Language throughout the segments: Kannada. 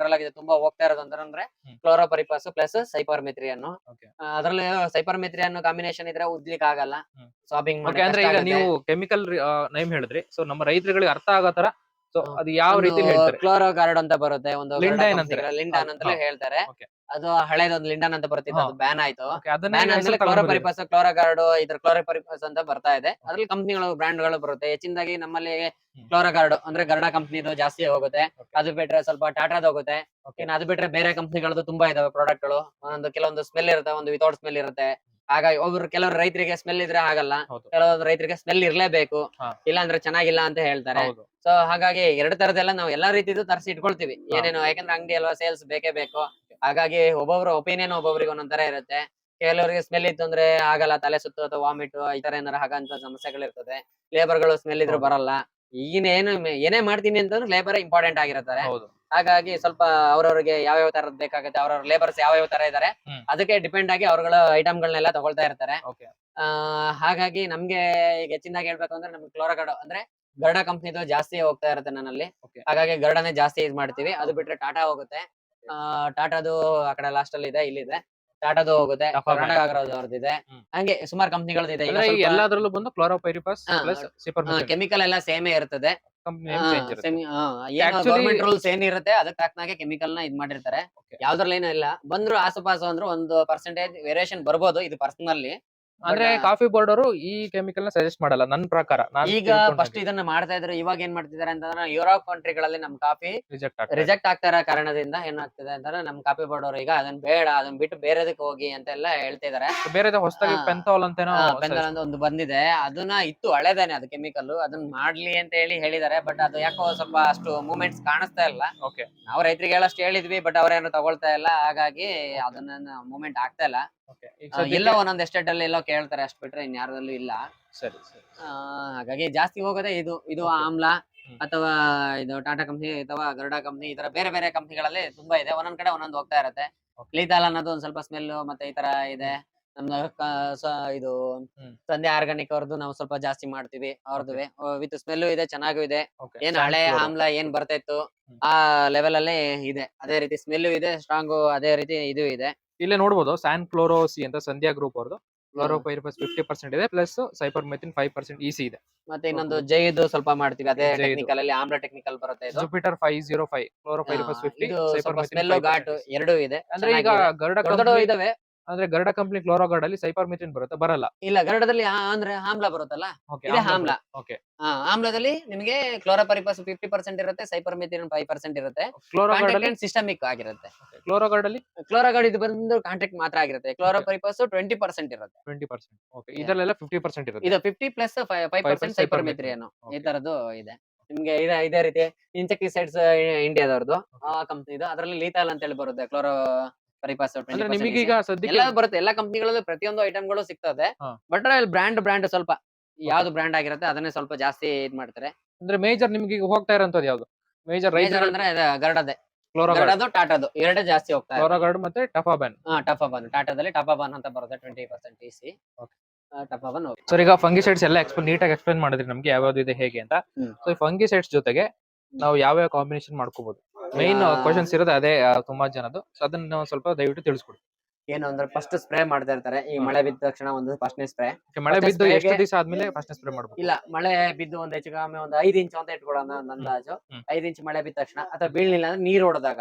ಜನರಲ್ ಆಗಿದೆ ತುಂಬಾ ಹೋಗ್ತಾ ಇರೋದು ಅಂತಂದ್ರೆ. ಕ್ಲೋರೋಪರಿಪಾಸ್ ಪ್ಲಸ್ ಸೈಪರ್ ಮೆತ್ರಿಯನ್ನು Okay. ಅದ್ರಲ್ಲಿ ಸೈಪರ್ ಮೆತ್ರಿಯನ್ನು ಕಾಂಬಿನೇಷನ್ ಇದ್ರೆ ಉದ್ಲಿಕ್ ಆಗಲ್ಲ. ಸ್ವಾಬಿಂಗ್ ಅಂದ್ರೆ ಈಗ ನೀವು ಕೆಮಿಕಲ್ ನೇಮ್ ಹೇಳಿದ್ರಿ. ಸೊ ನಮ್ಮ ರೈತರುಗಳಿಗೆ ಅರ್ಥ ಆಗೋ ತರ ಸೊ ಅದು ಯಾವ ರೀತಿ ಹೇಳ್ತಾರೆ? ಕ್ಲೋರೋ ಗಾರ್ಡ್ ಅಂತ ಬರುತ್ತೆ ಒಂದು ಲಿಂಡೈನ್ ಅಂತಲೇ ಹೇಳ್ತಾರೆ. ಅದು ಹಳೇದೊಂದು ಲಿಂಡನ್ ಅಂತ ಬರ್ತಿತ್ತು ಅದು ಬ್ಯಾನ್ ಆಯ್ತು. ಬ್ಯಾನ್ ಬಂದಿದೆ. ಕ್ಲೋರೋಪರಿಪಾಸ್ ಕ್ಲೋರೋಗಾರ್ಡ್ ಇದ್ರ ಕ್ಲೋರೋಪರಿಪಾಸ್ ಅಂತ ಬರ್ತಾ ಇದೆ. ಅದ್ರಲ್ಲಿ ಕಂಪ್ನಿಗಳು ಬ್ರಾಂಡ್ಗಳು ಬರುತ್ತೆ. ಹೆಚ್ಚಿನದಾಗಿ ನಮ್ಮಲ್ಲಿ ಕ್ಲೋರೋಗಾರ್ಡ್ ಅಂದ್ರೆ ಗರ್ಡ ಕಂಪ್ನಿದು ಜಾಸ್ತಿ ಹೋಗುತ್ತೆ. ಅದು ಬಿಟ್ರೆ ಸ್ವಲ್ಪ ಟಾಟಾದ ಹೋಗುತ್ತೆ. ಅದು ಬಿಟ್ರೆ ಬೇರೆ ಕಂಪ್ನಿಗಳದ್ದು ತುಂಬಾ ಇದಾವೆ ಪ್ರಾಡಕ್ಟ್ಗಳು. ಒಂದೊಂದು ಕೆಲವೊಂದು ಸ್ಮೆಲ್ ಇರುತ್ತೆ ಒಂದು ವಿತೌಟ್ ಸ್ಮೆಲ್ ಇರುತ್ತೆ. ಹಾಗಾಗಿ ಒಬ್ರು ಕೆಲವರು ರೈತರಿಗೆ ಸ್ಮೆಲ್ ಇದ್ರೆ ಆಗಲ್ಲ. ಕೆಲವೊಂದು ರೈತರಿಗೆ ಸ್ಮೆಲ್ ಇರಲೇಬೇಕು. ಇಲ್ಲ ಅಂದ್ರೆ ಚೆನ್ನಾಗಿಲ್ಲ ಅಂತ ಹೇಳ್ತಾರೆ. ಸೊ ಹಾಗಾಗಿ ಎರಡು ತರದೆಲ್ಲ ನಾವು ಎಲ್ಲಾ ರೀತಿದು ತರಿಸಿ ಇಟ್ಕೊಳ್ತೀವಿ. ಏನೇನು ಯಾಕಂದ್ರೆ ಅಂಗಡಿ ಅಲ್ವಾ ಸೇಲ್ಸ್ ಬೇಕೇ ಬೇಕು. ಹಾಗಾಗಿ ಒಬ್ಬೊಬ್ರ ಒಪಿನಿಯನ್ ಒಬ್ಬೊಬ್ರಿಗೆ ಒಂದೊಂದ್ ತರ ಇರುತ್ತೆ. ಕೆಲವರಿಗೆ ಸ್ಮೆಲ್ ಇತ್ತು ಅಂದ್ರೆ ಆಗಲ್ಲ ತಲೆ ಸುತ್ತು ಅಥವಾ ವಾಮಿಟ್ ಈ ತರ ಏನಾರ ಸಮಸ್ಯೆಗಳು ಸಮಸ್ಯೆಗಳಿರ್ತದೆ ಲೇಬರ್ಗಳು ಸ್ಮೆಲ್ ಇದ್ರು ಬರಲ್ಲ. ಈಗಿನ ಏನು ಏನೇ ಮಾಡ್ತೀನಿ ಅಂತಂದ್ರೆ ಲೇಬರ್ ಇಂಪಾರ್ಟೆಂಟ್ ಆಗಿರ್ತಾರೆ ಹಾಗಾಗಿ ಸ್ವಲ್ಪ ಅವ್ರವ್ರಿಗೆ ಯಾವ್ಯಾವ ತರದ್ ಬೇಕಾಗುತ್ತೆ ಅವ್ರವ್ರ ಲೇಬರ್ಸ್ ಯಾವ ತರ ಇದಾರೆ ಅದಕ್ಕೆ ಡಿಪೆಂಡ್ ಆಗಿ ಅವ್ರಗಳ ಐಟಮ್ಗಳನ್ನೆಲ್ಲ ತಗೊಳ್ತಾ ಇರ್ತಾರೆ. ಹಾಗಾಗಿ ನಮ್ಗೆ ಈಗ ಹೆಚ್ಚಿನಾಗಿ ಹೇಳ್ಬೇಕು ಅಂದ್ರೆ ನಮ್ಗೆ ಕ್ಲೋರಗಡ ಅಂದ್ರೆ ಗರ್ಡ ಕಂಪ್ನಿದು ಜಾಸ್ತಿ ಹೋಗ್ತಾ ಇರುತ್ತೆ ನನ್ನಲ್ಲಿ. ಹಾಗಾಗಿ ಗರ್ಡನೆ ಜಾಸ್ತಿ ಯೂಸ್ ಮಾಡ್ತೀವಿ. ಅದು ಬಿಟ್ರೆ ಟಾಟಾ ಹೋಗುತ್ತೆ. ಟಾಟಾದು ಆ ಕಡೆ ಲಾಸ್ಟ್ ಅಲ್ಲಿ ಇದೆ ಇಲ್ಲಿದೆ. ಟಾಟಾದು ಹೋಗುತ್ತೆ ಕರ್ನಾಟಕ ಆಗಿರೋದು ಅವ್ರದ್ದು ಹಂಗೆ ಸುಮಾರು ಕಂಪ್ನಿಗಳದ್ದು ಇದೆ ಎಲ್ಲದ್ರಲ್ಲೂ ಬಂದು ಸಿಪರ್ ಕೆಮಿಕಲ್ ಎಲ್ಲ ಸೇಮೇ ಇರ್ತದೆ. ಕಂಪನಿ ರೂಲ್ಸ್ ಏನ್ ಇರುತ್ತೆ. Actually- ಗವರ್ಮೆಂಟ್ ರೂಲ್ಸ್ ಏನಿರುತ್ತೆ ಅದಕ್ಕೆ ತಕ್ಕನಾಗೆ ಕೆಮಿಕಲ್ನ ಇದ್ ಮಾಡಿರ್ತಾರೆ. ಯಾವ್ದ್ರಲ್ಲಿ ಏನೂ ಇಲ್ಲ. ಬಂದ್ರು ಆಸುಪಾಸು ಅಂದ್ರು ಒಂದು ಪರ್ಸೆಂಟೇಜ್ ವೇರಿಯೇಷನ್ ಬರ್ಬೋದು ಇದು ಪರ್ಸನಲಿ ಅಂದ್ರೆ ಕಾಫಿ ಬೋರ್ಡ್ ಅವರು ಈ ಕೆಮಿಕಲ್ನ ಸಜೆಸ್ಟ್ ಮಾಡಲ್ಲ ನನ್ನ ಪ್ರಕಾರ. ಈಗ ಫಸ್ಟ್ ಇದನ್ನ ಮಾಡ್ತಾ ಇದ್ರು ಇವಾಗ ಏನ್ ಮಾಡ್ತಿದ್ದಾರೆ ಅಂತಂದ್ರೆ ಯುರೋಪ್ ಕಂಟ್ರಿಗಳಲ್ಲಿ ನಮ್ ಕಾಫಿ ರಿಜೆಕ್ಟ್ ರಿಜೆಕ್ಟ್ ಆಗ್ತಾ ಇರೋ ಕಾರಣದಿಂದ ಏನಾಗ್ತಿದೆ ಅಂತಂದ್ರೆ ನಮ್ ಕಾಫಿ ಬೋರ್ಡ್ ಅವರು ಈಗ ಅದನ್ನ ಬೇಡ ಅದನ್ನ ಬಿಟ್ಟು ಬೇರೆದಕ್ಕೆ ಹೋಗಿ ಅಂತೆಲ್ಲ ಹೇಳ್ತಿದಾರೆ ಬೇರೆ ಹೊಸದಾಗಿ ಪೆಂಥಾಲ್ ಪೆಂತಾಲ್ ಅಂತೇನೋ ಪೆಂಥಾಲ್ ಅಂತ ಒಂದು ಬಂದಿದೆ. ಅದನ್ನ ಇತ್ತು ಹಳೇದಾನೆ ಅದು ಕೆಮಿಕಲ್ ಅದನ್ನ ಮಾಡ್ಲಿ ಅಂತ ಹೇಳಿ ಹೇಳಿದಾರೆ ಬಟ್ ಅದು ಯಾಕೋ ಸ್ವಲ್ಪ ಅಷ್ಟು ಮೂಮೆಂಟ್ಸ್ ಕಾಣಿಸ್ತಾ ಇಲ್ಲ. ಓಕೆ ನಾವು ರೈತರಿಗೆ ಹೇಳಷ್ಟು ಹೇಳಿದ್ವಿ ಬಟ್ ಅವ್ರೇನು ತಗೊಳ್ತಾ ಇಲ್ಲ. ಹಾಗಾಗಿ ಅದನ್ನ ಮೂಮೆಂಟ್ ಆಗ್ತಾ ಇಲ್ಲ. ಓಕೆ ಒಂದೊಂದು ಎಸ್ಟೇಟ್ ಅಲ್ಲಿ ಎಲ್ಲೋ ಕೇಳ್ತಾರೆ ಅಷ್ಟು ಬಿಟ್ರೆ ಇನ್ಯಾರದಲ್ಲೂ ಇಲ್ಲ. ಸರಿ ಸರಿ ಆ, ಹಾಗಾಗಿ ಜಾಸ್ತಿ ಹೋಗೋದೇ ಇದು ಇದು ಆಮ್ಲ ಅಥವಾ ಇದು ಟಾಟಾ ಕಂಪ್ನಿ ಅಥವಾ ಗರುಡಾ ಕಂಪ್ನಿ ಈ ತರ ಬೇರೆ ಬೇರೆ ಕಂಪ್ನಿಗಳಲ್ಲಿ ತುಂಬಾ ಇದೆ. ಒಂದೊಂದ್ ಕಡೆ ಒಂದೊಂದು ಹೋಗ್ತಾ ಇರತ್ತೆ. Okay. ಲೀತಾಲ್ ಅನ್ನೋದು ಒಂದ್ ಸ್ವಲ್ಪ ಸ್ಮೆಲ್ ಮತ್ತೆ ಈ ತರ ಇದೆ. ನಮ್ದು ಕ- ಸ- ಇದು ಹ್ಮ್. ಸಂಧ್ಯಾ ಆರ್ಗಾನಿಕ್ ಅವ್ರದ್ದು ನಾವು ಸ್ವಲ್ಪ ಜಾಸ್ತಿ ಮಾಡ್ತೀವಿ ಅವ್ರದ್ದು ವಿತ್ ಸ್ಮೆಲ್ ಇದೆ ಚೆನ್ನಾಗೂ ಇದೆ. Okay. ಏನ್ Sand ಹಳೆ. ಆಮ್ಲ ಏನ್ ಬರ್ತಾ ಇತ್ತು ಹ್ಮ್. ಆ ಲೆವೆಲ್ ಅಲ್ಲಿ ಇದೆ. ಅದೇ ರೀತಿ ಸ್ಮೆಲ್ ಇದೆ ಸ್ಟ್ರಾಂಗು ಅದೇ ರೀತಿ ಇದು ಇದೆ. ಇಲ್ಲೇ ನೋಡ್ಬೋದು ಸ್ಯಾನ್ ಕ್ಲೋರೋಸಿ ಅಂತ ಸಂಧ್ಯಾ ಗ್ರೂಪ್ ಅವ್ರದ್ದು ಕ್ಲೋರೋಪೈರಿಪಾಸ್ ಫಿಫ್ಟಿ ಪರ್ಸೆಂಟ್ ಇದೆ plus cypermethrin five percent EC ಇದೆ. ಮತ್ತೆ ಇನ್ನೊಂದು ಜೈದು ಸ್ವಲ್ಪ ಮಾಡ್ತೀವಿ ಅದೇ. ಟೆಕ್ನಿಕಲ್ ಅಲ್ಲಿ ಆಮ್ರ ಟೆಕ್ನಿಕಲ್ ಬರುತ್ತೆ ಇದು. Jupiter five zero five chlorpyrifos ಆ, ಫಿಫ್ಟಿ ಇದು ಸೈಪರ್ ಸ್ವಲ್ಪ ಸ್ಮೆಲ್ ಘಾಟ್ ಎರಡು ಇದೆ ಅಂದ್ರೆ ಈಗ ಚೆನ್ನಾಗಿದೆ. ಗರುಡ ದೊಡ್ಡ ದೊಡ್ಡ ಕಂಪನಿ ಇದಾವೆ. ಅಂದ್ರೆ ಗರುಡ ಕಂಪನಿ ಕ್ಲೋರೋಗಾರ್ಡ್ ಅಲ್ಲಿ ಸೈಪರ್ ಮಿಥಿನ್ ಬರುತ್ತೆ ಬರಲ್ಲ. ಇಲ್ಲ ಗರಡದಲ್ಲಿ ಆ- ಅಂದ್ರೆ ಆಮ್ಲ ಬರುತ್ತಲ್ಲ? ಇದೆ ಆಮ್ಲ. ಓಕೆ. ಆ, ಆಮ್ಲದಲ್ಲಿ ನಿಮಗೆ ಕ್ಲೋರೋಪರಿಪಾಸ್ ಫಿಫ್ಟಿ ಪರ್ಸೆಂಟ್ ಇರುತ್ತೆ ಸೈಪರ್ ಮಿಥಿನ್ ಫೈವ್ ಪರ್ಸೆಂಟ್ ಇರುತ್ತೆ ಕ್ಲೋರೋಗಾರ್ಡ್ ಅಲ್ಲಿ ಸಿಸ್ಟಮಿಕ್ ಆಗಿರುತ್ತೆ. ಕ್ಲೋರೋಗಾರ್ಡ್ ಅಲ್ಲಿ ಕ್ಲೋರೋಗಾರ್ಡ್ ಇದು ಬಂದು ಕಾಂಟ್ರಾಕ್ಟ್ ಮಾತ್ರ ಆಗಿರುತ್ತೆ. ಕ್ಲೋರೋಪರಿಪಾಸ್ ಟ್ವೆಂಟಿ ಪರ್ಸೆಂಟ್ ಇರುತ್ತೆ. Twenty percent okay. ಇದರಲ್ಲೆಲ್ಲ ಫಿಫ್ಟಿ ಪರ್ಸೆಂಟ್ ಇರುತ್ತೆ. ಇದು fifty plus five percent cypermethrin ಈ ತರದ್ದು ಇದೆ. ನಿಮ್ಗೆ ಇದ ಇದೇ ರೀತಿ ಇನ್ಸೆಕ್ಟಿಸೈಡ್ಸ್ ಇಂಡಿಯಾದವ್ರದ್ದು ಆ ಕಂಪ್ನಿದು ಅದರಲ್ಲಿ ಲೀತಾಲ್ ಅಂತ ಹೇಳಿ ಬರುತ್ತೆ ಕ್ಲೋರೋ ಪರಿಪಾಸ್ ಅಂದ್ರೆ ನಿಮಗೀಗ ಸದ್ಯಕ್ಕೆ ಎಲ್ಲ ಬರುತ್ತೆ ಎಲ್ಲಾ ಕಂಪ್ನಿಗಳಲ್ಲೂ ಪ್ರತಿಯೊಂದು ಐಟಮ್ಗಳು ಸಿಗ್ತದೆ. ಬಟ್ ಬಟ್ ಬ್ರ್ಯಾಂಡ್ ಬ್ರ್ಯಾಂಡ್ ಸ್ವಲ್ಪ ಯಾವ್ದು ಬ್ರ್ಯಾಂಡ್ ಆಗಿರುತ್ತೆ ಅದನ್ನೇ ಸ್ವಲ್ಪ ಜಾಸ್ತಿ ಇದ್ ಮಾಡ್ತಾರೆ. ಅಂದ್ರೆ ಮೇಜರ್ ನಿಮ್ಗೆ ಈಗ ಹೋಗ್ತಾ ಇರೋಂಥದ್ದು ಯಾವ್ದು? ಮೇಜರ್ ರೈತರ ಅಂದ್ರೆ ಇದು ಗರುಡದೆ. ಕ್ಲೋರೋಗಾರ್ಡ್ ಗರುಡದು ಟಾಟಾದು ಎರಡೇ ಜಾಸ್ತಿ ಹೋಗ್ತಾ ಇದೆ ಕ್ಲೋರೋಗಾರ್ಡ್ ಮತ್ತೆ ಟಫಾಬನ್ ಹಾ ಟಫಾಬನ್ ಟಾಟಾದಲ್ಲಿ ಟಫಾಬನ್ ಅಂತ ಬರುತ್ತೆ twenty percent T C. Tafaban sir ಈಗ ಫಂಗಿಸೈಡ್ಸ್ ಎಲ್ಲ ಎಕ್ಸ್ಪ್ಲೇನ್ ನೀಟಾಗಿ ಎಕ್ಸ್ಪ್ಲೇನ್ ಮಾಡಿದ್ರಿ ನಮ್ಗೆ ಯಾವ್ಯಾವ್ದು ಇದೆ ಹೇಗೆ ಅಂತ. ಸೊ ಈ ಫಂಗಿಸೈಡ್ಸ್ ಜೊತೆಗೆ ನಾವು ಯಾವ ಯಾವ ಕಾಂಬಿನೇಷನ್ ಮಾಡ್ಕೋಬಹುದು ಮೈನ್ ಕ್ವಶನ್ಸ್ ಇರೋದು ಅದೇ ಆ, ತುಂಬಾ ಜನದ್ದು. ಸೊ ಅದನ್ನ ಸ್ವಲ್ಪ ದಯವಿಟ್ಟು ತಿಳಿಸ್ಕೊಡಿ. ಏನು ಅಂದ್ರೆ ಫಸ್ಟ್ ಸ್ಪ್ರೇ ಮಾಡ್ತಾ ಇರ್ತಾರೆ. ಈ ಮಳೆ ಬಿದ್ದ ತಕ್ಷಣ ಒಂದು ಫಸ್ಟ್ನೇ ಸ್ಪ್ರೇ Okay, ಮಳೆ ಬಿದ್ದು spray ಎಷ್ಟು ಗೆ- ದಿವಸ ಆದ್ಮೇಲೆ ಫಸ್ಟ್ ಸ್ಪ್ರೇ ಮಾಡ್ಬೇಕು ಇಲ್ಲ ಮಳೆ ಬಿದ್ದು ಒಂದ್ ಹೆಚ್ಚು ಕಮ್ಮಿ ಒಂದ್ ಐದ್ ಇಂಚ್ ಅಂತ ಇಟ್ಕೊಳ್ಳೋಣ ನನ್ನ ಅಂದಾಜು. ಹ್ಮ್. ಐದ್ ಇಂಚ್ ಮಳೆ ಬಿದ್ದ ತಕ್ಷಣ ಅಥವಾ ಬೀಳ್ಲಿಲ್ಲ ಅಂದ್ರೆ ನೀರ್ ಹೊಡೆದಾಗ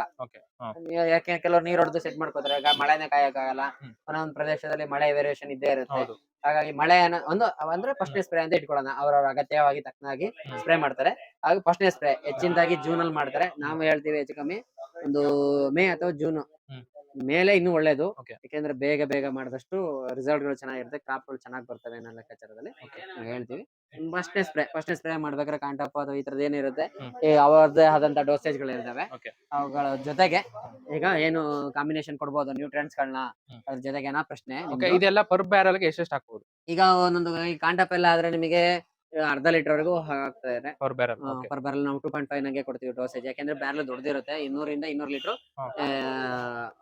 ಯಾಕೆ ಕೆಲವರು ನೀರ್ ಹೊಡೆದು ಸೆಟ್ ಮಾಡ್ಕೋತಾರೆ ಈಗ ಮಳೆನೇ ಕಾಯಕ್ಕಾಗಲ್ಲ ಹ್ಮ್. ಒಂದೊಂದ್ ಪ್ರದೇಶದಲ್ಲಿ ಮಳೆ ವೇರಿಯೇಷನ್ ಇದ್ದೇ ಇರುತ್ತೆ. ಹೌದು. ಹಾಗಾಗಿ ಮಳೆ ಅನ್ನೋ- ಒಂದು, ಅಂದ್ರೆ ಫಸ್ಟ್ನೇ ಸ್ಪ್ರೇ ಅಂತ ಇಟ್ಕೊಳ್ಳೋಣ. ಅವ್ರವ್ರ ಅಗತ್ಯವಾಗಿ ತಕ್ಕನಾಗಿ ಸ್ಪ್ರೇ ಮಾಡ್ತಾರೆ. ಹಾಗೆ ಫಸ್ಟ್ನೇ ಸ್ಪ್ರೇ ಹೆಚ್ಚಿನದಾಗಿ ಜೂನ್ ಅಲ್ಲಿ ಮಾಡ್ತಾರೆ. ನಾವು ಹೇಳ್ತೀವಿ ಹೆಚ್ಚು ಕಮ್ಮಿ ಒಂದು ಮೇ ಅಥವಾ ಜೂನ್. ಮೇಲೆ ಇನ್ನೂ ಒಳ್ಳೇದು. ಯಾಕೆಂದ್ರೆ ಬೇಗ ಬೇಗ ಮಾಡಿದಷ್ಟು ರಿಸಲ್ಟ್ಗಳು ಚೆನ್ನಾಗಿರುತ್ತೆ ಕ್ರಾಪ್ಗಳು ಚೆನ್ನಾಗಿ ಬರ್ತವೆ ಅನ್ನೋ ಲೆಕ್ಕಾಚಾರದಲ್ಲಿ. ಹೇಳ್ತೀವಿ ಫಸ್ಟ್ನೇ ಸ್ಪ್ರೇ ಫಸ್ಟ್ನೇ ಸ್ಪ್ರೇ ಮಾಡ್ಬೇಕಾದ್ರೆ ಕಾಂಟಪ್ಪ ಅಥವಾ ಈ ತರದ್ ಏನಿರುತ್ತೆ ಅವರದೇ ಈ ಅವರದ್ದೇ ಆದಂತ ಡೋಸೇಜ್ಗಳು ಇರ್ತವೆ. ಅವುಗಳ ಜೊತೆಗೆ ಈಗ ಏನು ಕಾಂಬಿನೇಷನ್ ಕೊಡ್ಬೋದು ನ್ಯೂಟ್ರಿಯೆಂಟ್ಸ್ ಗಳನ್ನ. ಅದ್ರ ಜೊತೆಗೆ ಏನೋ ಪ್ರಶ್ನೆ ಇದೆಲ್ಲ ಪರ್ ಬ್ಯಾರಲ್ಗೆ ಎಷ್ಟೆಷ್ಟು ಹಾಕ್ಬೋದು? ಈಗ ಒಂದೊಂದು ಈ ಕಾಂಟಪ್ ಎಲ್ಲ ಆದ್ರೆ ನಿಮಗೆ ಅರ್ಧ ಲೀಟರ್ ವರೆಗೂ ಹಾಕ್ತಾ ಇದ್ದಾರೆ. Per barrel okay per barrel ನಾವು ಟೂ ಪಾಯಿಂಟ್ ಫೈವ್ ನಂಗೆ ಕೊಡ್ತೀವಿ ಡೋಸೇಜ್ ಯಾಕಂದ್ರೆ ಬ್ಯಾರಲ್ ದೊಡ್ಡದಿರುತ್ತೆ ಇನ್ನೂರಿಂದ ಇನ್ನೂರು ಲೀಟರ್.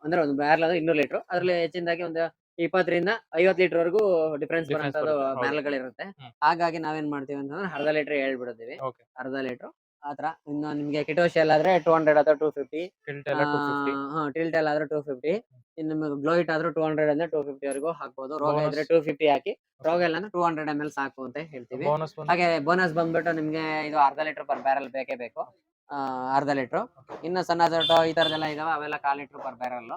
ಅಂದ್ರೆ ಒಂದು ಬ್ಯಾರಲ್ ಅಂದ್ರೆ ಇನ್ನೂರು ಲೀಟರ್. ಅದ್ರಲ್ಲಿ ಹೆಚ್ಚಿನದಾಗಿ ಒಂದು ಇಪ್ಪತ್ತರಿಂದ ಐವತ್ತು ಲೀಟರ್ ವರೆಗೂ ಡಿಫ್ರೆನ್ಸ್ ಬರುವಂತದ್ದು. ಬ್ಯಾರಲ್ ಗಳಿರುತ್ತೆ. ಹಾಗಾಗಿ ನಾವೇನ್ ಮಾಡ್ತೀವಿ ಅಂತಂದ್ರೆ ಅರ್ಧ ಲೀಟರ್ ಹೇಳ್ಬಿಡ್ತೀವಿ. ಅರ್ಧ ಲೀಟರ್. ಆತರ. ಇನ್ನು ನಿಮ್ಗೆ ಕೆಟೋಶಿಯಲ್ ಆದ್ರೆ ಟೂ ಹಂಡ್ರೆಡ್ ಅಥವಾ ಟೂ ಫಿಫ್ಟಿ ಟಿಲ್ಟ್ ಎಲ್ಲ ಟು ಫಿಫ್ಟಿ ಟಿಲ್ಟೆಲ್ ಆದ್ರೆ ಟೂ ಫಿಫ್ಟಿ ಇನ್ನು ನಿಮಗೆ ಗ್ಲೋಯಿಟ್ ಆದ್ರೆ ಟೂ ಹಂಡ್ರೆಡ್ ಅಂದ್ರೆ ಟೂ ಫಿಫ್ಟಿ ವರೆಗೂ ಹಾಕ್ಬೋದು. ರೋಗ. ಇದ್ರೆ ಟೂ ಫಿಫ್ಟಿ ಹಾಕಿ. ರೋಗ ಇಲ್ಲ ಅಂದ್ರೆ ಟೂ ಹಂಡ್ರೆಡ್ ಎಂ ಎಲ್ ಸಾಕು ಅಂತ ಹೇಳ್ತೀವಿ. ಬೋನಸ್ ಹಾಗೆ ಬೋನಸ್ ಬಂದ್ಬಿಟ್ಟು ನಿಮ್ಗೆ ಇದು ಅರ್ಧ ಲೀಟರ್ ಪರ್ ಬ್ಯಾರಲ್ ಬೇಕೇ ಬೇಕು. ಆ, ಅರ್ಧ ಲೀಟರ್ ಇನ್ನು ಸಣ್ಣ ದೊಡ್ಡ ಈ ತರದೆಲ್ಲ ಇದಾವೆ ಅವೆಲ್ಲ ಕಾಲ್ ಲೀಟರ್ ಪರ್ ಬ್ಯಾರಲ್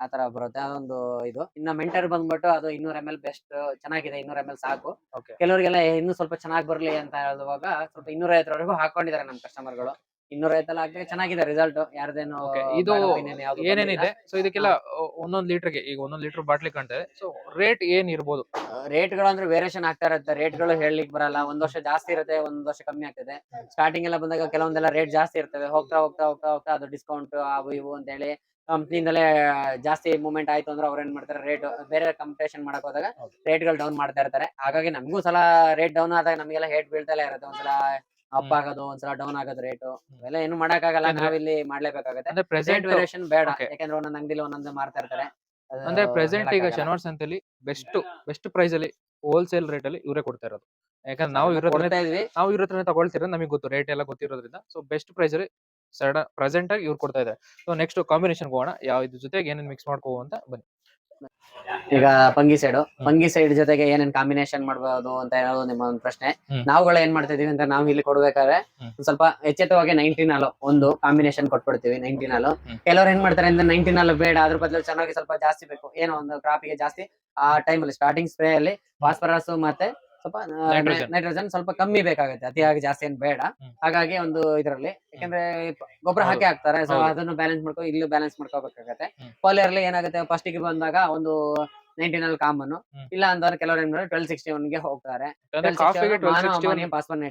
ಆ ತರ ಬರುತ್ತೆ. ಅದೊಂದು ಇದು. ಇನ್ನ ಮೆಂಟರ್ ಬಂದ್ಬಿಟ್ಟು ಅದು ಇನ್ನೂರ ಎಂ ಎಲ್ ಬೆಸ್ಟ್ ಚೆನ್ನಾಗಿದೆ. ಇನ್ನೂರ ಎಂ ಎಲ್ ಸಾಕು. Okay. ಕೆಲವರಿಗೆಲ್ಲ ಇನ್ನೂ ಸ್ವಲ್ಪ ಚೆನ್ನಾಗಿ ಬರ್ಲಿ ಅಂತ ಹೇಳುವಾಗ ಸ್ವಲ್ಪ ಇನ್ನೂರ ಐವತ್ತರವರೆಗೂ ಹಾಕೊಂಡಿದ್ದಾರೆ ನಮ್ಮ ಕಸ್ಟಮರ್ಗಳು ಇನ್ನೂರ ಐವತ್ತಲ್ಲಿ ಹಾಕಿ ಚೆನ್ನಾಗಿದೆ ರಿಸಲ್ಟ್ ಯಾರ್ದೇನು Okay, ಇದು bad opinion ಯಾವ್ದು ಏನೇನಿದೆ? ಸೊ ಇದಕ್ಕೆಲ್ಲ ಒಂದೊಂದ್ ಲೀಟರ್ಗೆ ಈಗ ಒಂದೊಂದ್ ಲೀಟರ್ ಬಾಟ್ಲಿ ಕಾಣ್ತಾ ಇದೆ. ಸೊ ರೇಟ್ ಏನ್ ಇರ್ಬೋದು? ರೇಟ್ಗಳು ಅಂದ್ರೆ ವೇರಿಯೇಷನ್ ಆಗ್ತಾ ಇರುತ್ತೆ. ರೇಟ್ಗಳು ಹೇಳಲಿಕ್ಕೆ ಬರಲ್ಲ. ಒಂದ್ ವರ್ಷ ಜಾಸ್ತಿ ಇರುತ್ತೆ ಒಂದ್ ವರ್ಷ ಕಮ್ಮಿ ಆಗ್ತದೆ. ಸ್ಟಾರ್ಟಿಂಗ್ ಎಲ್ಲ ಬಂದಾಗ ಕೆಲವೊಂದೆಲ್ಲ ರೇಟ್ ಜಾಸ್ತಿ ಇರ್ತವೆ. ಹೋಗ್ತಾ ಹೋಗ್ತಾ ಹೋಗ್ತಾ ಹೋಗ್ತಾ ಅದು ಡಿಸ್ಕೌಂಟ್ ಅವು ಇವು ಅಂತ ಹೇಳಿ ಕಂಪ್ನಿಯಿಂದಲೇ ಜಾಸ್ತಿ ಮೂವ್ಮೆಂಟ್ ಆಯ್ತು ಅಂದ್ರೆ ಅವ್ರ ಏನ್ ಮಾಡ್ತಾರೆ ರೇಟ್ ಬೇರೆ ಕಾಂಪಿಟೇಷನ್ ಮಾಡಕ್ ಹೋದಾಗ ರೇಟ್ ರೇಟ್ಗಳು ಡೌನ್ ಮಾಡ್ತಾ ಇರ್ತಾರೆ. ಹಾಗಾಗಿ ನಮಗೂ ಸಲ ರೇಟ್ ಡೌನ್ ಆದಾಗ ನಮಗೆಲ್ಲ ಹೇಟ್ ಬೀಳ್ತಲೇ ಇರುತ್ತೆ. ಒಂದ್ಸಲ ಅಪ್. ಆಗೋದು ಒಂದ್ಸಲ ಡೌನ್ ಆಗೋದು ರೇಟ್ ಎಲ್ಲ ಏನು ಮಾಡಕ್ ಆಗಲ್ಲ ನಾವಿಲ್ಲಿ ಮಾಡ್ಲೇಬೇಕಾಗುತ್ತೆ. ಅಂದ್ರೆ ಪ್ರೆಸೆಂಟ್ ವೇರಿಯೇಷನ್ ಬೇಡ. ಯಾಕಂದ್ರೆ ಒಂದೊಂದು ಅಂಗಡಿಲಿ ಒಂದೊಂದು ಮಾರ್ತಾ ಇರ್ತಾರೆ. ಅಂದ್ರೆ ಪ್ರೆಸೆಂಟ್ ಈಗ. ಶನಿವಾರ ಸಂತೆಲಿ ಬೆಸ್ಟ್ ಬೆಸ್ಟ್ ಪ್ರೈಸ್ ಅಲ್ಲಿ ಹೋಲ್ಸೇಲ್ ರೇಟ್ ಅಲ್ಲಿ ಇವರೇ ಕೊಡ್ತಾ ಇರೋದು. ಯಾಕಂದ್ರೆ ನಾವು ಇದೀವಿ. ನಾವು ಇವ್ರ ಹತ್ರನೇ ತಗೊಳ್ತಿರೋದು ನಮಗೆ ಗೊತ್ತು ರೇಟ್ ಎಲ್ಲ ಗೊತ್ತಿರೋದ್ರಿಂದ. ಸೊ ಬೆಸ್ಟ್ ಪ್ರೈಸ್ ಅಲ್ಲಿ ಸಡ ಪ್ರೆಸೆಂಟ್ ಆಗಿ ಇವ್ರು ಕೊಡ್ತಾ ಇದ್ದಾರೆ. ಸೊ ನೆಕ್ಸ್ಟ್ ಕಾಂಬಿನೇಷನ್ ಹೋಗೋಣ. ಯಾವ ಇದ್ರ ಜೊತೆಗೆ ಏನೇನು ಮಿಕ್ಸ್ ಮಾಡ್ಕೋ ಅಂತ ಬನ್ನಿ. ಈಗ ಪಂಗಿ ಸೈಡ್ ಪಂಗಿ ಸೈಡ್ ಜೊತೆಗೆ ಏನೇನ್ ಕಾಂಬಿನೇಷನ್ ಮಾಡಬಹುದು ಅಂತ ಹೇಳೋದು ನಿಮ್ಮ ಒಂದು ಪ್ರಶ್ನೆ. ನಾವುಗಳು ಏನ್ ಮಾಡ್ತಾ ಇದೀವಿ ಅಂತ ನಾವು ಇಲ್ಲಿ ಕೊಡ್ಬೇಕಾದ್ರೆ ಸ್ವಲ್ಪ ಎಚ್ಚೆತ್ತವಾಗಿ ನೈನ್ಟೀನ್ ಹಾಲು ಒಂದು ಕಾಂಬಿನೇಷನ್ ಕೊಟ್ಬಿಡ್ತೀವಿ ನೈನ್ಟೀನ್ ಹಾಲು. ಕೆಲವ್ರು ಏನ್ ಮಾಡ್ತಾರೆ ಅಂದ್ರೆ ನೈನ್ಟೀನ್ ಅಲ್ಲೋ ಬೇಡ ಅದ್ರ ಬದಲು ಚೆನ್ನಾಗಿ ಸ್ವಲ್ಪ ಜಾಸ್ತಿ ಬೇಕು. ಏನೋ ಒಂದು ಕ್ರಾಪಿಗೆ ಜಾಸ್ತಿ ಆ ಟೈಮಲ್ಲಿ ಸ್ಟಾರ್ಟಿಂಗ್ ಸ್ಪ್ರೇ ಅಲ್ಲಿ ಫಾಸ್ಫರಸ್ ಮತ್ತೆ ಸ್ವಲ್ಪ. ನೈಟ್ರೋಜನ್ ಸ್ವಲ್ಪ ಕಮ್ಮಿ ಬೇಕಾಗುತ್ತೆ. ಅತಿಯಾಗಿ ಜಾಸ್ತಿ ಏನ್ ಬೇಡ. ಹಾಗಾಗಿ ಒಂದು ಇದರಲ್ಲಿ. ಯಾಕಂದ್ರೆ ಗೊಬ್ಬರ ಹಾಕಿ ಹಾಕ್ತಾರೆ. ಸೊ. ಅದನ್ನು ಬ್ಯಾಲೆನ್ಸ್ ಮಾಡ್ಕೊ ಇಲ್ಲೂ ಬ್ಯಾಲೆನ್ಸ್ ಮಾಡ್ಕೋಬೇಕಾಗತ್ತೆ. ಪೋಲಿಯರ್ಲಿ ಏನಾಗುತ್ತೆ ಫಸ್ಟ್ಗೆ ಬಂದಾಗ ಒಂದು ನೈನ್ಟೀನ್ ಅಲ್ಲಿ ಕಾಮನ್. ಇಲ್ಲ ಅಂದ್ರೆ ಕೆಲವರು ಏನ್ ಟ್ವೆಲ್ ಸಿಕ್ಸ್ಟಿ ಒನ್ಗೆ ಹೋಗ್ತಾರೆ. ಕಾಫಿಗೆ ಟ್ವೆಲ್ ಸಿಕ್ಸ್ಟಿ ಒನ್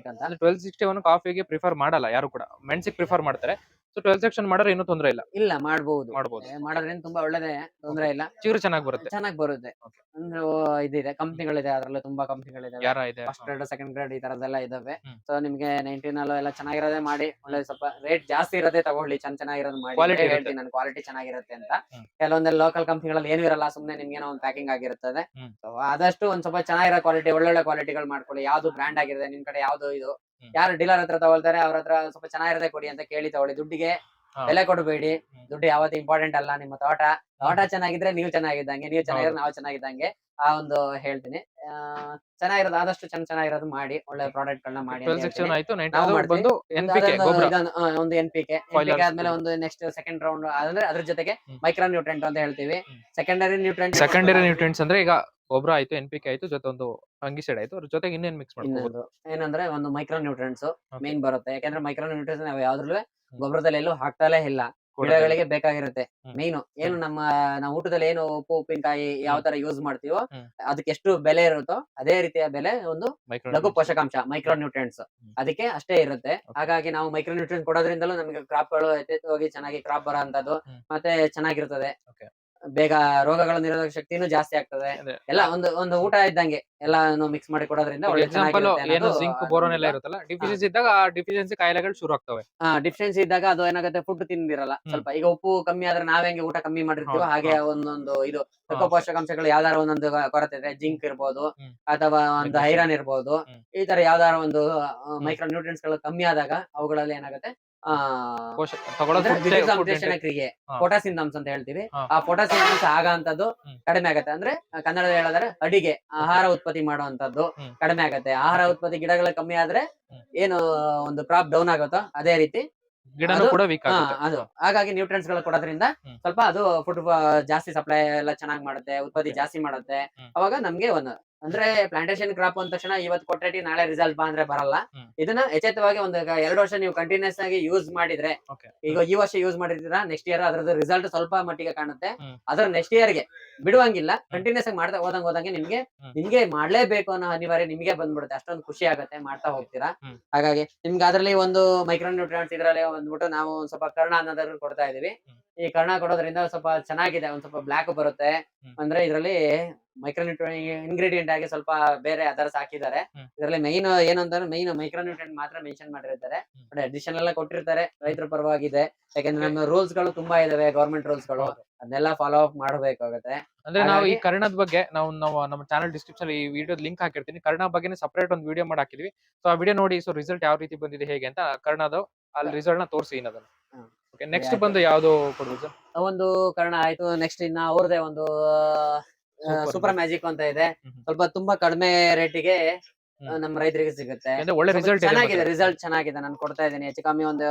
ಅಂತ. ಟ್ವೆಲ್ ಸಿಕ್ಸ್ಟಿ ಒನ್ ಕಾಫಿಗೆ ಪ್ರಿಫರ್ ಮಾಡಲ್ಲ. ಯಾರು ಕೂಡ. ಮೆಣಸಿಗೆ ಪ್ರಿಫರ್ ಮಾಡ್ತಾರೆ. ಟ್ರಾನ್ಸಾಕ್ಷನ್ ಸೆಕ್ಷನ್ ಮಾಡಿದ್ರೆ ಏನೂ ತೊಂದರೆ ಇಲ್ಲ. ಇಲ್ಲ ಮಾಡಬಹುದು ಮಾಡ್ಬೋದು. ಮಾಡೋದ್ರಿಂದ ತುಂಬಾ ಒಳ್ಳೇದೇ ತೊಂದ್ರೆ ಇಲ್ಲ. ಚೂರು ಚೆನ್ನಾಗಿ ಬರುತ್ತೆ. ಚೆನ್ನಾಗಿ ಬರುತ್ತೆ. ಅಂದ್ರೆ ಇದಿದೆ ಕಂಪ್ನಿಗಳಿದೆ ಅದ್ರಲ್ಲೂ ತುಂಬಾ ಕಂಪ್ನಿಗಳಿದೆ ಯಾರ ಇದೆ? ಫಸ್ಟ್ ಗ್ರೇಡ್ ಸೆಕೆಂಡ್ ಗ್ರೇಡ್ ಈ ತರದೆಲ್ಲ ಇದಾವೆ. ಸೊ ನಿಮ್ಗೆ ನೈನ್ಟೀನ್ ಅಲ್ಲೂ ಎಲ್ಲ ಚೆನ್ನಾಗಿರೋದೇ ಮಾಡಿ ಒಳ್ಳೆ ಸ್ವಲ್ಪ ರೇಟ್ ಜಾಸ್ತಿ ಇರೋದೇ ತಗೊಳ್ಳಿ ಚೆನ್ನ ಚೆನ್ನಾಗಿರೋದು ಮಾಡಿ. Quality ಅಂತ ಹೇಳ್ತೀನಿ ನಾನು ಕ್ವಾಲಿಟಿ ಚೆನ್ನಾಗಿರುತ್ತೆ ಅಂತ. ಹ್ಮ್. ಕೆಲವೊಂದೆಲ್ಲ ಲೋಕಲ್ ಕಂಪ್ನಿಗಳಲ್ಲಿ ಏನು ಇರಲ್ಲ ಸುಮ್ನೆ ನಿಮ್ಗೆ ಏನೋ ಒಂದು ಪ್ಯಾಕಿಂಗ್ ಆಗಿರುತ್ತದೆ ಹ್ಮ್. So ಆದಷ್ಟು ಒಂದ್ ಸ್ವಲ್ಪ ಚೆನ್ನಾಗಿರೋ ಕ್ವಾಲಿಟಿ ಒಳ್ಳೊಳ್ಳೆ ಕ್ವಾಲಿಟಿಗಳು ಮಾಡ್ಕೊಳ್ಳಿ. ಯಾವ್ದು ಬ್ರ್ಯಾಂಡ್ ಆಗಿರುತ್ತೆ ನಿಮ್ ಕಡೆ ಯಾವ್ದು ಇದು. ಯಾರು ಡೀಲರ್ ಹತ್ರ ತಗೊಳ್ತಾರೆ ಅವ್ರ ಹತ್ರ ಸ್ವಲ್ಪ ಚೆನ್ನಾಗಿರದೆ ಕೊಡಿ ಅಂತ ಕೇಳಿ ತಗೊಳ್ಳಿ. ದುಡ್ಡಿಗೆ ಬೆಲೆ ಕೊಡಬೇಡಿ. ದುಡ್ಡು ಯಾವತ್ತೂ ಇಂಪಾರ್ಟೆಂಟ್ ಅಲ್ಲ ನಿಮ್ಮ ತೋಟ. ತೋಟ ಚೆನ್ನಾಗಿದ್ರೆ ನೀವು ಚೆನ್ನಾಗಿದ್ದಂಗೆ ನೀವು ಚೆನ್ನಾಗಿದ್ರೆ ನಾವು ಚೆನ್ನಾಗಿದ್ದಂಗೆ ಆ ಒಂದು ಹೇಳ್ತೀನಿ. ಚೆನ್ನಾಗಿರೋದು ಆದಷ್ಟು ಚೆನ್ನ ಚೆನ್ನಾಗಿರೋದು ಮಾಡಿ ಒಳ್ಳೆ ಪ್ರಾಡಕ್ಟ್ ಗಳನ್ನ ಮಾಡಿ ಒಂದು ಎನ್ ಪಿ ಕೆ ಆದ್ಮೇಲೆ ಒಂದು ನೆಕ್ಸ್ಟ್ ಸೆಕೆಂಡ್ ರೌಂಡ್ ಅಂದ್ರೆ ಅದ್ರ ಜೊತೆಗೆ. ಮೈಕ್ರೋ ನ್ಯೂಟ್ರೆಂಟ್ ಅಂತ ಹೇಳ್ತೀವಿ. ಸೆಕೆಂಡರಿ ನ್ಯೂಟ್ರೆಂಟ್ ಸೆಕೆಂಡರಿ ನ್ಯೂಟ್ರೆಂಟ್ಸ್ ಅಂದ್ರೆ ಈಗ ಗೊಬ್ಬರ ಆಯ್ತು ಎನ್ ಪಿ ಕೆ ಆಯ್ತು ಜೊತೆ ಒಂದು ಫಂಗಿಸೈಡ್ ಆಯ್ತು ಅದ್ರ ಜೊತೆಗೆ ಇನ್ನೇನ್ ಮಿಕ್ಸ್ ಮಾಡ್ಕೋಬಹುದು ಇನ್ನೊಂದು ಏನಂದ್ರೆ ಒಂದು ಮೈಕ್ರೋ ನ್ಯೂಟ್ರೆಂಟ್ಸ್ Okay. ಮೇನ್ ಬರುತ್ತೆ ಯಾಕಂದ್ರೆ ಮೈಕ್ರೋ ನ್ಯೂಟ್ರಿಯೆಂಟ್ಸ್ ನಾವು ಯಾವ್ದ್ರಲ್ಲೂ ಗೊಬ್ಬರದಲ್ಲಿ ಎಲ್ಲೂ ಹಾಕ್ತಾಲೇ ಇಲ್ಲ. ಗಿಡಗಳಿಗೆ ಬೇಕಾಗಿರುತ್ತೆ ಹ್ಮ್. ಮೇನು ಏನು ನಮ್ಮ ನಾವು ಊಟದಲ್ಲಿ ಏನು ಉಪ್ಪು ಉಪ್ಪಿನಕಾಯಿ ಯಾವ ತರ ಯೂಸ್ ಮಾಡ್ತೀವೋ ಹ್ಮ್. ಅದಕ್ಕೆ ಎಷ್ಟು ಬೆಲೆ ಇರುತ್ತೋ ಅದೇ ರೀತಿಯ ಬೆಲೆ ಒಂದು ಲಘು ಪೋಷಕಾಂಶ ಮೈಕ್ರೋ ನ್ಯೂಟ್ರಿಯೆಂಟ್ಸ್ ಅದಕ್ಕೆ ಅಷ್ಟೇ ಇರುತ್ತೆ ಹಾಗಾಗಿ ನಾವು ಮೈಕ್ರೋ ನ್ಯೂಟ್ರಿಯೆಂಟ್ ಕೊಡೋದ್ರಿಂದಲೂ ನಮಗೆ ಕ್ರಾಪ್ಗಳು ಹೋಗಿ ಚೆನ್ನಾಗಿ ಕ್ರಾಪ್ ಬರೋ ಅಂತದ್ದು ಹ್ಮ್. ಮತ್ತೆ ಚೆನ್ನಾಗಿರ್ತದೆ. ಬೇಗ ರೋಗಗಳ ನಿರೋಧಕ ಶಕ್ತಿನೂ ಜಾಸ್ತಿ ಆಗ್ತದೆ. ಎಲ್ಲ ಒಂದು ಒಂದು ಊಟ ಇದ್ದಂಗೆ ಎಲ್ಲಾನು ಮಿಕ್ಸ್ ಮಾಡಿ ಕೊಡೋದ್ರಿಂದ ಒಳ್ಳೆ ಎಕ್ಸಾಂಪಲ್ ಚೆನ್ನಾಗಿರುತ್ತೆ ಏನು ಅನ್ನೋದು ಜಿಂಕ್ ಬೋರೋನ್ ಎಲ್ಲ ಇರುತ್ತಲ್ಲ ಡಿಫಿಷಿಯನ್ಸಿ ಇದ್ದಾಗ ಆ ಡಿಫಿಷಿಯನ್ಸಿ ಕಾಯಿಲೆಗಳು ಶುರು ಆಗ್ತವೆ. ಹಾ ಡಿಫಿಷಿಯನ್ಸಿ ಇದ್ದಾಗ ಅದು ಏನಾಗುತ್ತೆ ಫುಡ್ ತಿಂದಿರಲ್ಲ. ಸ್ವಲ್ಪ ಈಗ ಉಪ್ಪು ಕಮ್ಮಿ ಆದ್ರೆ ನಾವ್ ಹೆಂಗೆ ಊಟ ಕಮ್ಮಿ ಮಾಡಿರ್ತೀವೋ ಹಾಗೆ ಒಂದೊಂದು ಇದು. ಪೋಷಕಾಂಶಗಳು ಯಾವ್ದಾರ ಒಂದೊಂದು ಕೊರತೆ ಇದ್ರೆ ಜಿಂಕ್ ಇರ್ಬೋದು ಅಥವಾ ಒಂದು. ಐರನ್ ಇರ್ಬೋದು ಈ ತರ ಯಾವ್ದಾರ ಒಂದು ಮೈಕ್ರೋ ನ್ಯೂಟ್ರಿಯನ್ಸ್ಗಳು ಕಮ್ಮಿ ಆದಾಗ ಅವುಗಳಲ್ಲಿ ಏನಾಗುತ್ತೆ ಕ್ರಿಯೆ ಹಾ. ಪೊಟಾಸಿಯಮ್ಸ್ ಅಂತ ಹೇಳ್ತೀವಿ. ಆ ಪೊಟಾಸಿಯಮ್ಸ್ ಆಗಂತದ್ದು ಕಡಿಮೆ ಆಗತ್ತೆ. ಅಂದ್ರೆ ಕನ್ನಡದಲ್ಲಿ ಹೇಳಿದ್ರೆ ಅಡಿಗೆ ಆಹಾರ ಉತ್ಪತ್ತಿ ಮಾಡುವಂತದ್ದು ಕಡಿಮೆ ಆಗತ್ತೆ. ಆಹಾರ ಉತ್ಪತ್ತಿ ಗಿಡಗಳ ಕಮ್ಮಿ ಆದ್ರೆ ಏನು ಒಂದು ಕ್ರಾಪ್ ಡೌನ್ ಆಗುತ್ತೋ ಅದೇ ರೀತಿ ಅದು- ಹಾಗಾಗಿ ನ್ಯೂಟ್ರಿಯನ್ಸ್ಗಳು ಕೊಡೋದ್ರಿಂದ ಸ್ವಲ್ಪ ಅದು ಫುಡ್ ಜಾಸ್ತಿ ಸಪ್ಲೈ ಎಲ್ಲ ಚೆನ್ನಾಗಿ ಮಾಡುತ್ತೆ ಉತ್ಪತ್ತಿ ಜಾಸ್ತಿ ಮಾಡುತ್ತೆ. ಅವಾಗ ನಮ್ಗೆ ಒಂದು ಅಂದ್ರೆ ಪ್ಲಾಂಟೇಶನ್ ಕ್ರಾಪ್ ಅಂದ ತಕ್ಷಣ ಇವತ್ತು ಕೊಟ್ಟರೆ ನಾಳೆ ರಿಸಲ್ಟ್ ಬಾ ಅಂದ್ರೆ ಬರಲ್ಲ. ಇದನ್ನ ಎಚ್ಚೆತ್ತವಾಗಿ ಒಂದು ಎರಡು ವರ್ಷ ನೀವು ಕಂಟಿನ್ಯೂಸ್ ಆಗಿ ಯೂಸ್ ಮಾಡಿದ್ರೆ ಈಗ ಈ ವರ್ಷ ಯೂಸ್ ಮಾಡಿರ್ತೀರಾ ನೆಕ್ಸ್ಟ್ ಇಯರ್ ಅದ್ರದ್ದು ರಿಸಲ್ಟ್ ಸ್ವಲ್ಪ ಮಟ್ಟಿಗೆ ಕಾಣುತ್ತೆ. ಅದ್ರ ನೆಕ್ಸ್ಟ್ ಇಯರ್ಗೆ ಬಿಡುವಂಗಿಲ್ಲ ಕಂಟಿನ್ಯೂಸ್ ಆಗಿ ಮಾಡ್ತಾ ಹೋದಂಗ್ ಹೋದಂಗೆ ನಿಮ್ಗೆ. ನಿಮ್ಗೆ ಮಾಡ್ಲೇಬೇಕು ಅನ್ನೋ ಅನಿವಾರ್ಯ ನಿಮ್ಗೆ ಬಂದ್ಬಿಡುತ್ತೆ. ಅಷ್ಟೊಂದು ಖುಷಿ ಆಗುತ್ತೆ ಮಾಡ್ತಾ ಹೋಗ್ತೀರಾ. ಹಾಗಾಗಿ ನಿಮ್ಗೆ ಅದ್ರಲ್ಲಿ ಒಂದು ಮೈಕ್ರೋ ನ್ಯೂಟ್ರಿಯೆಂಟ್ಸ್ ಇದ್ರಲ್ಲಿ ಬಂದ್ಬಿಟ್ಟು ನಾವು ಸ್ವಲ್ಪ ಕರ್ಣ ಅನ್ನೋದನ್ನ ಕೊಡ್ತಾ ಇದೀವಿ. ಈ ಕರ್ಣ ಕೊಡೋದ್ರಿಂದ ಸ್ವಲ್ಪ ಚೆನ್ನಾಗಿದೆ ಒಂದ್ ಸ್ವಲ್ಪ ಬ್ಲಾಕ್ ಬರುತ್ತೆ. ಅಂದ್ರೆ ಇದ್ರಲ್ಲಿ ಮೈಕ್ರೋ ಇಂಗ್ರೀಡಿಯೆಂಟ್ ಆಗಿ ಸ್ವಲ್ಪ ಬೇರೆ ಅದರ್ಸ್ ಹಾಕಿದ್ದಾರೆ. ಇದರಲ್ಲಿ ಮೈನ್ ಏನು ಅಂತಂದ್ರೆ ಮೈನ್ ಮೈಕ್ರೋ ನ್ಯೂಟ್ರಿಯೆಂಟ್ ಮಾತ್ರ ಮೆನ್ಷನ್ ಮಾಡಿರ್ತಾರೆ. ಬಟ್ ಅಡಿಷನ್ ಎಲ್ಲ ಕೊಟ್ಟಿರ್ತಾರೆ ರೈತರ ಪರವಾಗಿದೆ. ಯಾಕಂದ್ರೆ ನಮ್ಮ ರೂಲ್ಸ್ಗಳು ತುಂಬಾ ಇದಾವೆ ಗವರ್ಮೆಂಟ್ ರೂಲ್ಸ್ಗಳು. ಅದನ್ನೆಲ್ಲ ಫಾಲೋ ಅಪ್ ಮಾಡಬೇಕಾಗುತ್ತೆ. ಅಂದ್ರೆ ನಾವು ಈ ಕರ್ಣದ ಬಗ್ಗೆ ನಾವು ನಾವು ನಮ್ಮ ಚಾನಲ್ ಡಿಸ್ಕ್ರಿಪ್ಷನ್ ಈ ವಿಡಿಯೋ ಲಿಂಕ್ ಹಾಕಿರ್ತೀನಿ. ಕರ್ಣ ಬಗ್ಗೆ ಸಪರೇಟ್ ಒಂದು ವಿಡಿಯೋ ಮಾಡಿ ಹಾಕಿದ್ವಿ ಸೊ ಆ ವಿಡಿಯೋ ನೋಡಿ ಸೊ ರಿಸಲ್ಟ್ ಯಾವ ರೀತಿ ಬಂದಿದೆ ಹೇಗೆ ಅಂತ ಕರ್ಣದ ಅಲ್ಲಿ ರಿಸಲ್ಟ್ನ ತೋರಿಸಿ ಅದನ್ನ. Okay next. ಬಂದು ಯಾವ್ದು ಕೊಡ್ಬೋದು? ಸರ್ ಒಂದು ಕಾರಣ ಆಯ್ತು ನೆಕ್ಸ್ಟ್ ಇನ್ನ ಅವ್ರದೇ ಒಂದು ಸೂಪರ್ ಮ್ಯಾಜಿಕ್ ಅಂತ ಇದೆ. ಸ್ವಲ್ಪ ತುಂಬಾ ಕಡಿಮೆ ರೇಟಿಗೆ ನಮ್ ನಮ್ಮ ರೈತರಿಗೆ ಸಿಗುತ್ತೆ. ಅಂದ್ರೆ ಒಳ್ಳೆ ರಿಸಲ್ಟ್ ಚೆನ್ನಾಗಿದೆ ರಿಸಲ್ಟ್ ಚೆನ್ನಾಗಿದೆ ನಾನು ಕೊಡ್ತಾ ಇದ್ದೀನಿ. ಹೆಚ್ಚು ಕಮ್ಮಿ ಒಂದು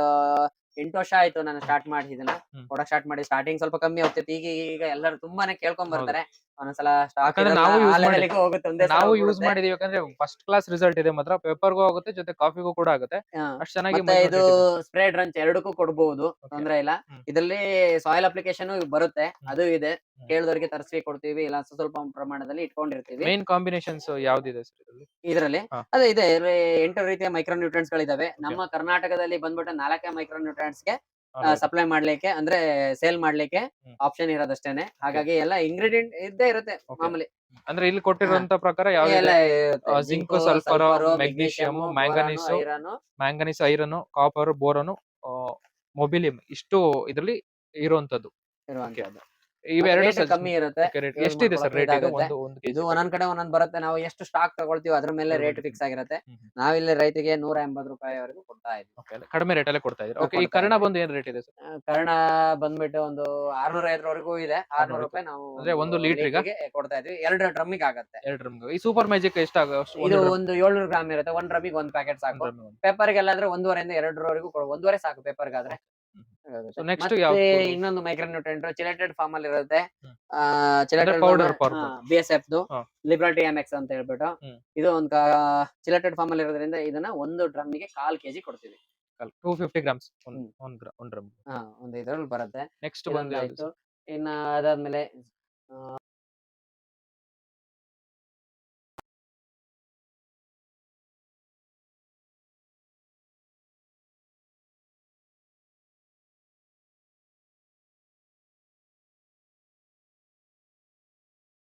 ಎಂಟು ವರ್ಷ ಆಯ್ತು ನಾನು ಸ್ಟಾರ್ಟ್ ಮಾಡಿ ಇದನ್ನ. ಕೊಡಕ್ ಸ್ಟಾರ್ಟ್ ಮಾಡಿ ಸ್ಟಾರ್ಟಿಂಗ್ ಸ್ವಲ್ಪ ಕಮ್ಮಿ ಹೋಗ್ತೈತಿ ಈಗ ಈಗ ಎಲ್ಲರೂ ತುಂಬಾನೇ ಕೇಳ್ಕೊಂಡ್ ಬರ್ತಾರೆ. ಒಂದೊಂದ್ಸಲ ಸ್ಟಾಕ್ ಯಾಕಂದ್ರೆ ನಾವು use ಮಾಡಿ- ಹೋಗುತ್ತೆ ಒಂದೇ ನಾವು ಯೂಸ್ ಮಾಡಿದೀವಿ ಯಾಕಂದ್ರೆ ಫಸ್ಟ್ ಕ್ಲಾಸ್ ರಿಸಲ್ಟ್ ಇದೆ ಮಾತ್ರ ಪೇಪರ್ಗೂ ಆಗುತ್ತೆ ಜೊತೆ ಕಾಫಿಗೂ ಕೂಡ ಆಗುತ್ತೆ. ಅಷ್ಟು ಚೆನ್ನಾಗಿ ಮತ್ತೆ ಇದು ಸ್ಪ್ರೇಡ್ ರಂಚ್ ಎರಡಕ್ಕೂ ಕೊಡ್ಬಹುದು ತೊಂದ್ರೆ ಇಲ್ಲ. ಹ್ಮ್. ಇದರಲ್ಲಿ ಸಾಯಿಲ್ ಅಪ್ಲಿಕೇಶನ್ ಬರುತ್ತೆ ಅದು ಇದೆ. ಹ್ಮ್. ಕೇಳಿದವರಿಗೆ ತರಿಸಿ ಕೊಡ್ತೀವಿ ಇಲ್ಲ ಸ್ವಲ್ಪ ಪ್ರಮಾಣದಲ್ಲಿ ಇಟ್ಕೊಂಡಿರ್ತೀವಿ. ಮೇನ್ ಕಾಂಬಿನೇಷನ್ಸ್ ಯಾವ್ದಿದೆ ಸರ್ ಇದರಲ್ಲಿ? ಇದರಲ್ಲಿ ಹಾ. ಅದೇ ಇದೆ ಇದ್ರಲ್ಲಿ ಎಂಟು ರೀತಿಯ ಮೈಕ್ರೋ ಗಳಿದಾವೆ. ನಮ್ಮ ಕರ್ನಾಟಕದಲ್ಲಿ ಬಂದ್ಬಿಟ್ಟು ನಾಲ್ಕೇ ಮೈಕ್ರೋ ನ್ಯೂಟ್ರೆಂಟ್ಸ್ಗೆ ಸಪ್ಲೈ ಮಾಡ್ಲಿಕ್ಕೆ ಅಂದ್ರೆ ಸೇಲ್ ಮಾಡ್ಲಿಕ್ಕೆ. ಆಪ್ಷನ್ ಇರೋದಷ್ಟೇನೆ. ಹಾಗಾಗಿ ಎಲ್ಲ ಇಂಗ್ರೀಡಿಯಂಟ್ ಇದ್ದೇ ಇರುತ್ತೆ ಮಾಮೂಲಿ. ಅಂದ್ರೆ ಇಲ್ಲಿ ಕೊಟ್ಟಿರುವಂತ ಪ್ರಕಾರ zinc sulphur magnesium manganese manganese iron copper boron molybdenum ಇಷ್ಟು ಇದರಲ್ಲಿ ಇರುವಂತದ್ದು. ಇರುವಂತದ್ದು. ಇವೆರಡು ಕಮ್ಮಿ ಇರುತ್ತೆ. ಎಷ್ಟಿದೆ ಸರ್ ರೇಟ್ ಇದು ಒಂದೊಂದ್ ಕಡೆ ಒಂದೊಂದ್ ಬರುತ್ತೆ. ನಾವು ಎಷ್ಟು ಸ್ಟಾಕ್ ತಗೊಳ್ತೀವಿ ಅದ್ರ ಮೇಲೆ ರೇಟ್ ಫಿಕ್ಸ್ ಆಗಿರುತ್ತೆ. ನಾವಿಲ್ಲಿ ರೈತರಿಗೆ ನೂರ ಎಂಬತ್ತು ರೂಪಾಯಿವರೆಗೂ ಕೊಡ್ತಾ ಇದ್ದೀವಿ. ಕಡಿಮೆ ರೇಟ್ ಅಲ್ಲೇ ಕೊಡ್ತಾ ಇದ್ದೀವಿ ಓಕೆ ಈ ಕರ್ಣ. ಬಂದು ಏನ್ ರೇಟ್ ಇದೆ ಸರ್? ಕರ್ಣ ಬಂದ್ಬಿಟ್ಟು ಒಂದು ಆರ್ನೂರ ಐದರವರೆಗೂ ಇದೆ. ಆರ್ನೂರು ರೂಪಾಯಿ ನಾವು ಅಂದ್ರೆ ಒಂದು ಲೀಟರ್ಗೆ ಕೊಡ್ತಾ ಇದ್ವಿ ಎರಡು ಡ್ರಮ್ಮಿಗೆ ಆಗುತ್ತೆ. ಎರಡು ಡ್ರಮ್ ಈ ಸೂಪರ್ ಮ್ಯಾಜಿಕ್ ಎಷ್ಟಾಗುತ್ತೆ ಇದು ಒಂದು ಏಳ್ನೂರು ಗ್ರಾಮ್ ಇರುತ್ತೆ. ಒಂದ್ ಡ್ರಮ್ಮಿಗೆ ಒಂದ್ ಪ್ಯಾಕೆಟ್ ಸಾಕು. ಪೇಪರ್ಗೆಲ್ಲಾದ್ರೆ ಒಂದೂವರೆಯಿಂದ ಎರಡರವರೆಗೂ ಕೊಡು. ಒಂದೂವರೆ ಸಾಕು ಪೇಪರ್ ಗಾದ್ರೆ. So next ಮತ್ತೆ ಯಾವ್ದು ಇನ್ನೊಂದು ಮೈಕ್ರೋ ನ್ಯೂಟ್ರೆಂಟ್ ಚಿಲೆಟೆಡ್ ಫಾರ್ಮ್ ಅಲ್ಲಿ ಇರುತ್ತೆ ಹ್ಮ್. Chelated powder form. B S F ಹಾ. ಲಿಬ್ರಾಟಿ ಎಕ್ಸ್ ಅಂತ ಹೇಳ್ಬಿಟ್ಟು ಹ್ಮ್. ಇದು ಒಂದು ಚಿಲೆಟೆಡ್ ಫಾರ್ಮ್ ಅಲ್ಲಿ ಇರೋದ್ರಿಂದ ಇದನ್ನ ಒಂದು ಡ್ರಮ್ಗೆ ಕಾಲ್ ಕೆಜಿ ಕೊಡ್ತೀವಿ ಟೂ ಫಿಫ್ಟಿ ಗ್ರಾಮ್ಸ್ ಒಂದು ಹ್ಮ್. ಒಂದ್ ಗ್ರಾ- ಒಂದ್ ಡ್ರಮ್ ಹಾ ಒಂದು ಇದ್ರಲ್ಲಿ ಬರುತ್ತೆ ನೆಕ್ಸ್ಟ್ ಬಂದು ಯಾವ್ದು ಇದೊಂದಾಯ್ತು ಇನ್ನ ಅದಾದ್ಮೇಲೆ